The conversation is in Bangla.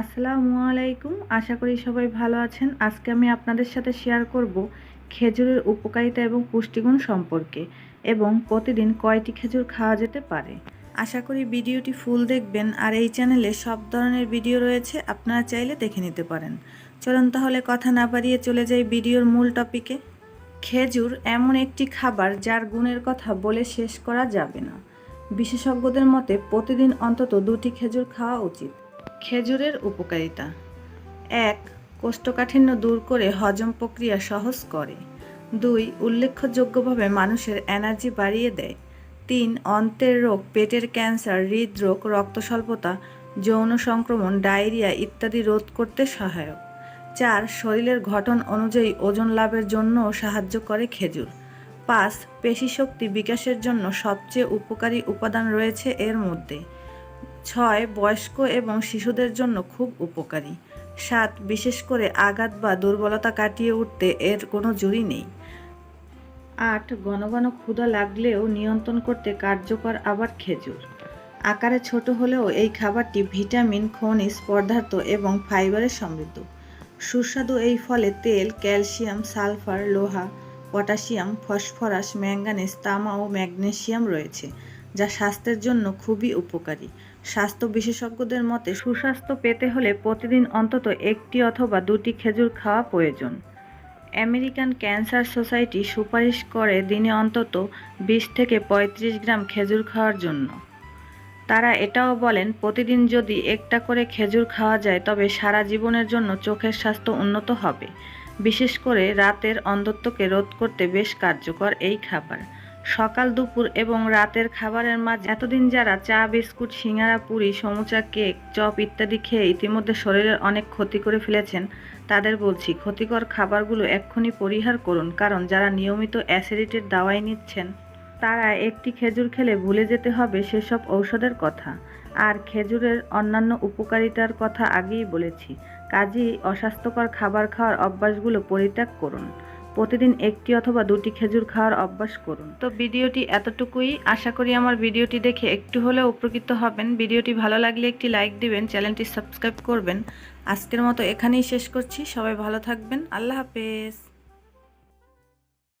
আসসালামু আলাইকুম। আশা করি সবাই ভালো আছেন। আজকে আমি আপনাদের সাথে শেয়ার করব খেজুরের উপকারিতা এবং পুষ্টিগুণ সম্পর্কে এবং প্রতিদিন কয়টি খেজুর খাওয়া যেতে পারে। আশা করি ভিডিওটি ফুল দেখবেন আর এই চ্যানেলে সব ধরনের ভিডিও রয়েছে, আপনারা চাইলে দেখে নিতে পারেন। চলুন তাহলে কথা না বাড়িয়ে চলে যাই ভিডিওর মূল টপিকে খেজুর এমন একটি খাবার যার গুণের কথা বলে শেষ করা যাবে না। বিশেষজ্ঞদের মতে প্রতিদিন অন্তত দুটি খেজুর খাওয়া উচিত। খেজুরের উপকারিতা। এক, কোষ্ঠকাঠিন্য দূর করে হজম প্রক্রিয়া সহজ করে। দুই, উল্লেখযোগ্যভাবে মানুষের এনার্জি বাড়িয়ে দেয়। তিন, অন্তের রোগ, পেটের ক্যান্সার, হৃদরোগ রক্ত স্বল্পতা যৌন সংক্রমণ, ডায়রিয়া ইত্যাদি রোধ করতে সহায়ক। চার, শরীরের গঠন অনুযায়ী ওজন লাভের জন্যও সাহায্য করে খেজুর। পাঁচ, পেশিশক্তি বিকাশের জন্য সবচেয়ে উপকারী উপাদান রয়েছে এর মধ্যে। ছয় বয়স্ক এবং শিশুদের জন্য খুব উপকারী। সাত, বিশেষ করে আঘাত বা দুর্বলতা কাটিয়ে উঠতে এর কোনো জুড়ি নেই। আট, ঘন ঘন ক্ষুধা লাগলেও নিয়ন্ত্রণ করতে কার্যকর আবার খেজুর। আকারে ছোট হলেও এই খাবারটি ভিটামিন, খনিজ পদার্থ এবং ফাইবারে সমৃদ্ধ। সুস্বাদু এই ফলে তেল, ক্যালসিয়াম, সালফার, লোহা, পটাশিয়াম, ফসফরাস ম্যাঙ্গানিজ তামা ও ম্যাগনেসিয়াম রয়েছে, যা স্বাস্থ্যের জন্য খুবই উপকারী। স্বাস্থ্য বিশেষজ্ঞদের মতে, সুস্বাস্থ্য পেতে হলে প্রতিদিন অন্তত একটি অথবা দুটি খেজুর খাওয়া প্রয়োজন। আমেরিকান ক্যান্সার সোসাইটি সুপারিশ করে দিনে অন্তত বিশ থেকে পঁয়ত্রিশ গ্রাম খেজুর খাওয়ার জন্য। তারা এটাও বলেন, প্রতিদিন যদি একটা করে খেজুর খাওয়া যায়, তবে সারা জীবনের জন্য চোখের স্বাস্থ্য উন্নত হবে। বিশেষ করে রাতের অন্ধত্বকে রোধ করতে বেশ কার্যকর এই খাবার। সকাল, দুপুর এবং রাতের খাবারের মাঝে এতদিন যারা চা, বিস্কুট, সিঙ্গারা, পুরি, সমুচা, কেক, চপ ইত্যাদি খেয়ে ইতিমধ্যে শরীরের অনেক ক্ষতি করে ফেলেছেন, তাদের বলছি ক্ষতিকর খাবারগুলো এক্ষুনি পরিহার করুন, কারণ যারা নিয়মিত অ্যাসিডিটির দাওয়াই নিচ্ছেন, তারা একটি খেজুর খেলে ভুলে যেতে হবে সেসব ঔষধের কথা। আর খেজুরের অন্যান্য উপকারিতার কথা আগেই বলেছি, কাজেই অস্বাস্থ্যকর খাবার খাওয়ার অভ্যাসগুলো পরিত্যাগ করুন। প্রতিদিন একটি অথবা দুটি খেজুর খাওয়ার অভ্যাস করুন। তো ভিডিওটি এতটুকুই। আশা করি আমার ভিডিওটি দেখে একটু হলেও উপকৃত হবেন। ভিডিওটি ভালো লাগলে একটি লাইক দিবেন, চ্যানেলটি সাবস্ক্রাইব করবেন। আজকের মতো এখানেই শেষ করছি। সবাই ভালো থাকবেন। আল্লাহ হাফেজ।